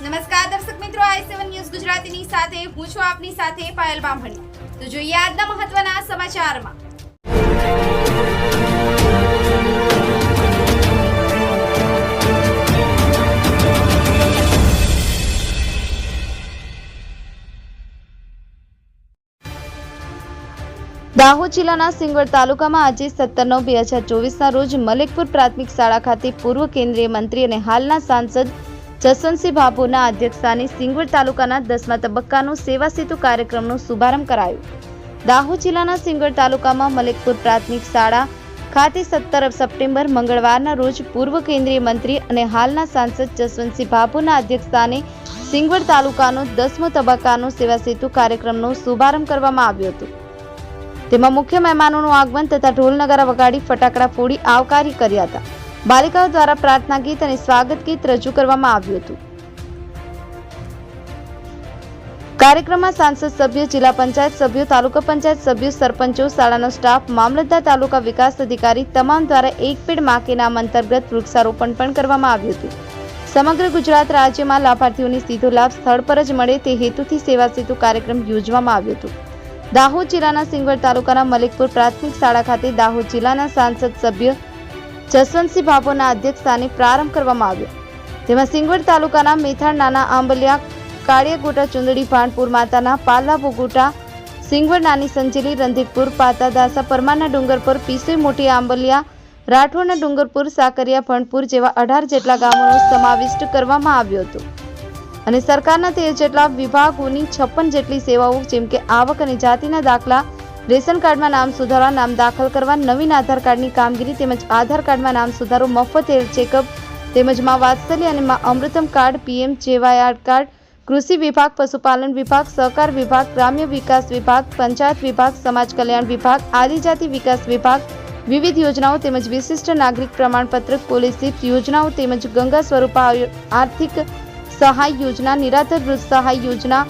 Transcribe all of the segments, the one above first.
નમસ્કાર દર્શક મિત્રો, આઈ સેવન ન્યૂઝ ગુજરાતીની સાથે, હું છું આપની સાથે પાયલ બામણી. તો જોઈએ આજના મહત્વના સમાચારમાં. દાહોદ જિલ્લાના સિંગવડ તાલુકામાં આજે સત્તર નવ બે હજાર ચોવીસના રોજ મલેકપુર પ્રાથમિક શાળા ખાતે પૂર્વ કેન્દ્રીય મંત્રી અને હાલના સાંસદ જસવંતસિંહ બાબુના અધ્યક્ષસ્થાને સિંગવડ તાલુકાના દસમા તબક્કાનો સેવા સેતુ કાર્યક્રમનો શુભારંભ કરાયો. દાહોદ જિલ્લાના સિંગવડ તાલુકામાં મલેકપુર પ્રાથમિક શાળા ખાતે સત્તર સપ્ટેમ્બર મંગળવારના રોજ પૂર્વ કેન્દ્રીય મંત્રી અને હાલના સાંસદ જસવંતસિંહ બાબુના અધ્યક્ષસ્થાને સિંગવડ તાલુકાનો દસમો તબક્કાનો સેવા સેતુ કાર્યક્રમનો શુભારંભ કરવામાં આવ્યો હતો. તેમાં મુખ્ય મહેમાનોનું આગમન તથા ઢોલ નગારા વગાડી ફટાકડા ફોડી આવકારી કર્યા હતા. બાલિકાઓ દ્વારા પ્રાર્થના ગીત અને સ્વાગત ગીત રજૂ કરવામાં આવ્યું હતું. કાર્યક્રમમાં સાંસદ સભ્યો, જિલ્લા પંચાયત સભ્યો, તાલુકા પંચાયત સભ્યો, સરપંચો, શાળાનો સ્ટાફ, મામલતદાર તાલુકા વિકાસ અધિકારી તમામ દ્વારા એક પેડમાં નામ અંતર્ગત વૃક્ષારોપણ પણ કરવામાં આવ્યું હતું. સમગ્ર ગુજરાત રાજ્યમાં લાભાર્થીઓને સીધો લાભ સ્થળ પર જ મળે તે હેતુથી સેવા સેતુ કાર્યક્રમ યોજવામાં આવ્યો હતો. દાહોદ જિલ્લાના સિંગવડ તાલુકાના મલિકપુર પ્રાથમિક શાળા ખાતે દાહોદ જિલ્લાના સાંસદ સભ્ય જસવંતસિંહ ભાભોના અધ્યક્ષસ્થાને પ્રારંભ કરવામાં આવ્યો. તેમાં સિંગવડ તાલુકાના મેથાણ નાના આંબલિયા, કાળિયાગોટા, ચુંદડી, ભાણપુર માતાના પાલા બોગોટા સિંગવડ નાની સંજેલી, રંધીકપુર, પાતાદાસા પરમારના ડુંગર પર પીસોઈ મોટી આંબલિયા, રાઠોડના ડુંગરપુર, સાકરિયા, ભણપુર જેવા અઢાર જેટલા ગામોનો સમાવિષ્ટ કરવામાં આવ્યો હતો. અને સરકારના તેર જેટલા વિભાગોની છપ્પન જેટલી સેવાઓ, જેમ કે આવક અને જાતિના દાખલા રેશન કાર્ડમાં નામ સુધારવા, નામ દાખલ કરવા, નવીન આધાર કાર્ડની કામગીરી તેમજ આધાર કાર્ડમાં નામ સુધારો, મફત હેલ્થ ચેકઅપ તેમજમાં વાત્સલ્ય અને Maa Amrutam card, PM JAY card, કૃષિ વિભાગ, પશુપાલન વિભાગ, સહકાર વિભાગ, ગ્રામ્ય વિકાસ વિભાગ, પંચાયત વિભાગ, સમાજ કલ્યાણ વિભાગ, આદિજાતિ વિકાસ વિભાગ, વિવિધ યોજનાઓ તેમજ વિશિષ્ટ નાગરિક પ્રમાણપત્ર પોલિસી યોજનાઓ તેમજ ગંગા સ્વરૂપા આર્થિક સહાય યોજના, નિરાધાર વૃદ્ધ સહાય યોજના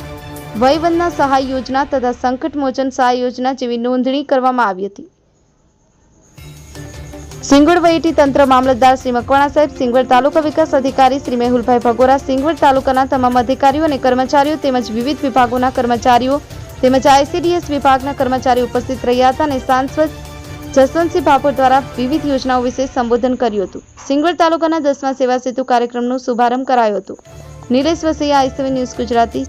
વયવંદના સહાય યોજના તથા સંકટ મોચન સહાય યોજના જેવી નોંધણી કરવામાં આવી હતી. સિંગવડ વહીટી તંત્ર મામલતદાર શ્રી મકવાણા સાહેબ, સિંગવડ તાલુકા વિકાસ અધિકારી શ્રી મેહુલભાઈ ભગોરા, સિંગવડ તાલુકાના તમામ અધિકારીઓ અને કર્મચારીઓ તેમજ વિવિધ વિભાગોના કર્મચારીઓ તેમજ આઈસીડીએસ વિભાગના કર્મચારી ઉપસ્થિત રહ્યા હતા અને સાંસદ જસવંતસિંહ ભાભોર દ્વારા વિવિધ યોજનાઓ વિશે સંબોધન કર્યું હતું. સિંગવડ તાલુકાના દસમા સેવા સેતુ કાર્યક્રમનો શુભારંભ કરાયો હતો. Nilesh Vasaiya, ICV news Gujarati.